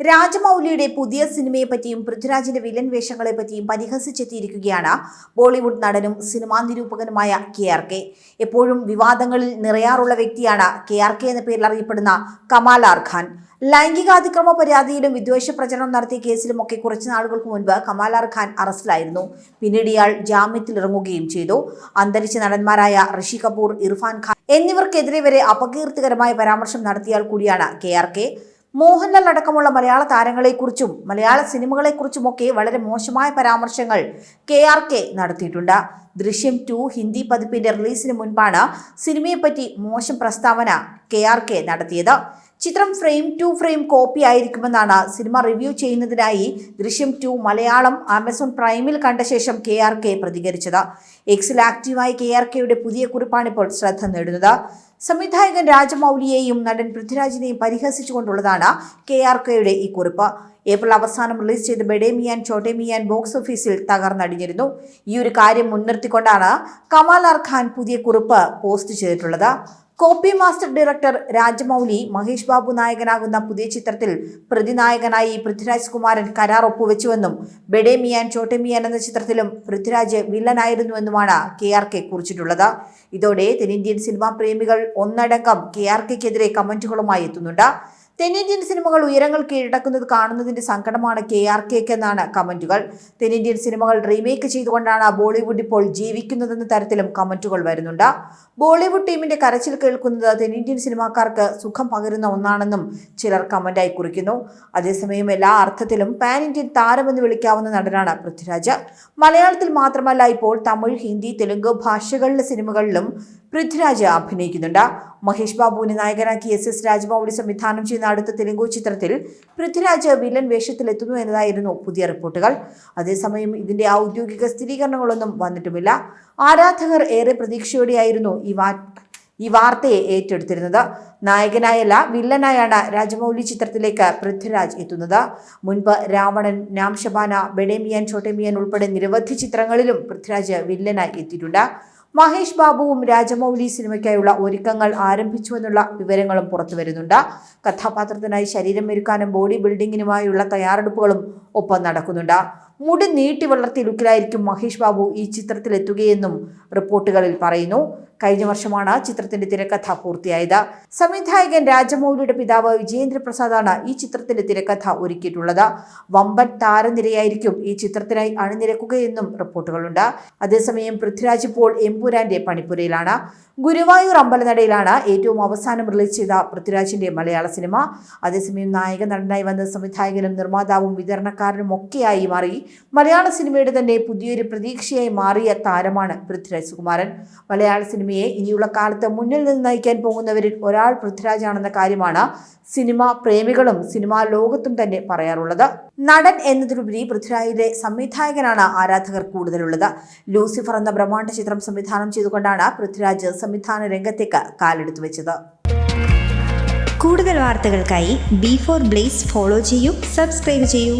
രാജമൗലിയുടെ പുതിയ സിനിമയെ പറ്റിയും പൃഥ്വിരാജിന്റെ വില്ലൻ വേഷങ്ങളെ പറ്റിയും പരിഹസിച്ചെത്തിയിരിക്കുകയാണ് ബോളിവുഡ് നടനും സിനിമാ നിരൂപകനുമായ കെ ആർ കെ. എപ്പോഴും വിവാദങ്ങളിൽ നിറയാറുള്ള വ്യക്തിയാണ് കെ ആർ കെ എന്ന പേരിൽ അറിയപ്പെടുന്ന കമാൽ ആർ ഖാൻ. ലൈംഗികാതിക്രമ പരാതിയിലും വിദ്വേഷ പ്രചരണം നടത്തിയ കേസിലുമൊക്കെ കുറച്ച് നാളുകൾക്ക് മുൻപ് കമാൽ ആർ ഖാൻ അറസ്റ്റിലായിരുന്നു. പിന്നീട് ഇയാൾ ജാമ്യത്തിൽ ഇറങ്ങുകയും ചെയ്തു. അന്തരിച്ച നടന്മാരായ ഋഷി കപൂർ ഇർഫാൻ ഖാൻ എന്നിവർക്കെതിരെ വരെ അപകീർത്തികരമായ പരാമർശം നടത്തിയാൽ കൂടിയാണ് കെ ആർ കെ. മോഹൻലാൽ അടക്കമുള്ള മലയാള താരങ്ങളെക്കുറിച്ചും മലയാള സിനിമകളെക്കുറിച്ചുമൊക്കെ വളരെ മോശമായ പരാമർശങ്ങൾ കെ ആർ കെ നടത്തിയിട്ടുണ്ട്. ദൃശ്യം ടു ഹിന്ദി പതിപ്പിന്റെ റിലീസിന് മുൻപാണ് സിനിമയെപ്പറ്റി മോശം പ്രസ്താവന കെ ആർ കെ നടത്തിയത്. ചിത്രം ഫ്രെയിം ടു ഫ്രെയിം കോപ്പി ആയിരിക്കുമെന്നാണ് സിനിമ റിവ്യൂ ചെയ്യുന്നതിനായി ദൃശ്യം ടു മലയാളം ആമസോൺ പ്രൈമിൽ കണ്ട ശേഷം കെ ആർ കെ പ്രതികരിച്ചത്. എക്സിൽ ആക്റ്റീവായ കെ ആർ കെയുടെ പുതിയ കുറിപ്പാണിപ്പോൾ ശ്രദ്ധ നേടുന്നത്. സംവിധായകൻ രാജമൗലിയെയും നടൻ പൃഥ്വിരാജിനെയും പരിഹസിച്ചുകൊണ്ടുള്ളതാണ് കെ ആർ കെയുടെ ഈ കുറിപ്പ്. ഏപ്രിൽ അവസാനം റിലീസ് ചെയ്ത ബെഡേമിയാൻ ചോട്ടേമിയാൻ ബോക്സ് ഓഫീസിൽ തകർന്നടിഞ്ഞിരുന്നു. ഈ ഒരു കാര്യം മുൻനിർത്തിക്കൊണ്ടാണ് കമാൽ ആർ ഖാൻ പുതിയ കുറിപ്പ് പോസ്റ്റ് ചെയ്തിട്ടുള്ളത്. Copy master director Rajamouli Mahesh Babu നായകനാകുന്ന പുതിയ ചിത്രത്തിൽ പ്രതിനായകനായി പൃഥ്വിരാജ് കുമാരൻ കരാർ ഒപ്പുവെച്ചുവെന്നും ബെഡേ മിയാൻ ചോട്ടെ മിയാൻ എന്ന ചിത്രത്തിലും പൃഥ്വിരാജ് വില്ലനായിരുന്നുവെന്നുമാണ് കെ ആർ കെ കുറിച്ചിട്ടുള്ളത്. ഇതോടെ തെന്നിന്ത്യൻ സിനിമാ പ്രേമികൾ ഒന്നടങ്കം കെ ആർ കെക്കെതിരെ കമന്റുകളുമായി എത്തുന്നുണ്ട്. തെന്നിന്ത്യൻ സിനിമകൾ ഉയരങ്ങൾ കീഴടക്കുന്നത് കാണുന്നതിന്റെ സങ്കടമാണ് കെ ആർ കെക്ക് എന്നാണ് കമന്റുകൾ. തെന്നിന്ത്യൻ സിനിമകൾ റീമേക്ക് ചെയ്തുകൊണ്ടാണ് ബോളിവുഡ് ഇപ്പോൾ ജീവിക്കുന്നതെന്ന തരത്തിലും കമന്റുകൾ വരുന്നുണ്ട്. ബോളിവുഡ് ടീമിന്റെ കരച്ചിൽ കേൾക്കുന്നത് തെന്നിന്ത്യൻ സിനിമാക്കാർക്ക് സുഖം പകരുന്ന ഒന്നാണെന്നും ചിലർ കമന്റായി കുറിക്കുന്നു. അതേസമയം എല്ലാ അർത്ഥത്തിലും പാൻ ഇന്ത്യൻ താരമെന്ന് വിളിക്കാവുന്ന നടനാണ് പൃഥ്വിരാജ്. മലയാളത്തിൽ മാത്രമല്ല ഇപ്പോൾ തമിഴ് ഹിന്ദി തെലുങ്ക് ഭാഷകളിലെ സിനിമകളിലും പൃഥ്വിരാജ് അഭിനയിക്കുന്നുണ്ട്. മഹേഷ് ബാബുവിനെ നായകനാക്കി എസ് എസ് രാജമൗലി സംവിധാനം ചെയ്യുന്ന അടുത്ത തെലുങ്കു ചിത്രത്തിൽ പൃഥ്വിരാജ് വില്ലൻ വേഷത്തിലെത്തുന്നു എന്നതായിരുന്നു പുതിയ റിപ്പോർട്ടുകൾ. അതേസമയം ഇതിന്റെ ഔദ്യോഗിക സ്ഥിരീകരണങ്ങളൊന്നും വന്നിട്ടുമില്ല. ആരാധകർ ഏറെ പ്രതീക്ഷയോടെയായിരുന്നു ഈ വാ ഈ വാർത്തയെ ഏറ്റെടുത്തിരുന്നത്. നായകനായല്ല വില്ലനായാണ് രാജമൗലി ചിത്രത്തിലേക്ക് പൃഥ്വിരാജ് എത്തുന്നത്. മുൻപ് രാവണൻ നാംശബാന ബെഡേമിയാൻ ചോട്ടേമിയൻ ഉൾപ്പെടെ നിരവധി ചിത്രങ്ങളിലും പൃഥ്വിരാജ് വില്ലനായി എത്തിയിട്ടുണ്ട്. മഹേഷ് ബാബുവും രാജമൗലി സിനിമയ്ക്കായുള്ള ഒരുക്കങ്ങൾ ആരംഭിച്ചുവെന്നുള്ള വിവരങ്ങളും പുറത്തു വരുന്നുണ്ട്. കഥാപാത്രത്തിനായി ശരീരം ഒരുക്കാനും ബോഡി ബിൽഡിങ്ങിനുമായുള്ള തയ്യാറെടുപ്പുകളും ഒപ്പം നടക്കുന്നുണ്ട്. മുടി നീട്ടി വളർത്തിയ ലുക്കിലായിരിക്കും മഹേഷ് ബാബു ഈ ചിത്രത്തിലെത്തുകയെന്നും റിപ്പോർട്ടുകളിൽ പറയുന്നു. കഴിഞ്ഞ വർഷമാണ് ചിത്രത്തിന്റെ തിരക്കഥ പൂർത്തിയായത്. സംവിധായകൻ രാജമൗലിയുടെ പിതാവ് വിജയേന്ദ്ര പ്രസാദാണ് ഈ ചിത്രത്തിന്റെ തിരക്കഥ ഒരുക്കിയിട്ടുള്ളത്. വമ്പൻ താരനിരയായിരിക്കും ഈ ചിത്രത്തിനായി അണിനിരക്കുകയെന്നും റിപ്പോർട്ടുകളുണ്ട്. അതേസമയം പൃഥ്വിരാജ് ഇപ്പോൾ എമ്പുരാന്റെ പണിപ്പുരയിലാണ്. ഗുരുവായൂർ അമ്പലനടയിലാണ് ഏറ്റവും അവസാനം റിലീസ് ചെയ്ത പൃഥ്വിരാജിന്റെ മലയാള സിനിമ. അതേസമയം നായക നടനായി വന്ന സംവിധായകനും നിർമ്മാതാവും വിതരണക്കാരനും ഒക്കെയായി മാറി. മലയാള സിനിമയുടെ തന്നെ പുതിയൊരു പ്രതീക്ഷയായി മാറിയ താരമാണ് പൃഥ്വിരാജ് സുകുമാരൻ. മലയാള സിനിമയെ ഇനിയുള്ള കാലത്ത് മുന്നിൽ നിന്ന് നയിക്കാൻ പോകുന്നവരിൽ ഒരാൾ പൃഥ്വിരാജാണെന്ന കാര്യമാണ് സിനിമ പ്രേമികളും സിനിമാ ലോകത്തും തന്നെ പറയാറുള്ളത്. നടൻ എന്നതിലുപരി പൃഥ്വിരാജിന്റെ സംവിധായകനാണ് ആരാധകർ കൂടുതലുള്ളത്. ലൂസിഫർ എന്ന ബ്രഹ്മാണ്ഡ ചിത്രം സംവിധാനം ചെയ്തുകൊണ്ടാണ് പൃഥ്വിരാജ് സംവിധാന രംഗത്തേക്ക് കാലെടുത്തു വെച്ചത്. കൂടുതൽ വാർത്തകൾക്കായി ബി ഫോർ ബ്ലേസ് ഫോളോ ചെയ്യൂ സബ്സ്ക്രൈബ് ചെയ്യൂ.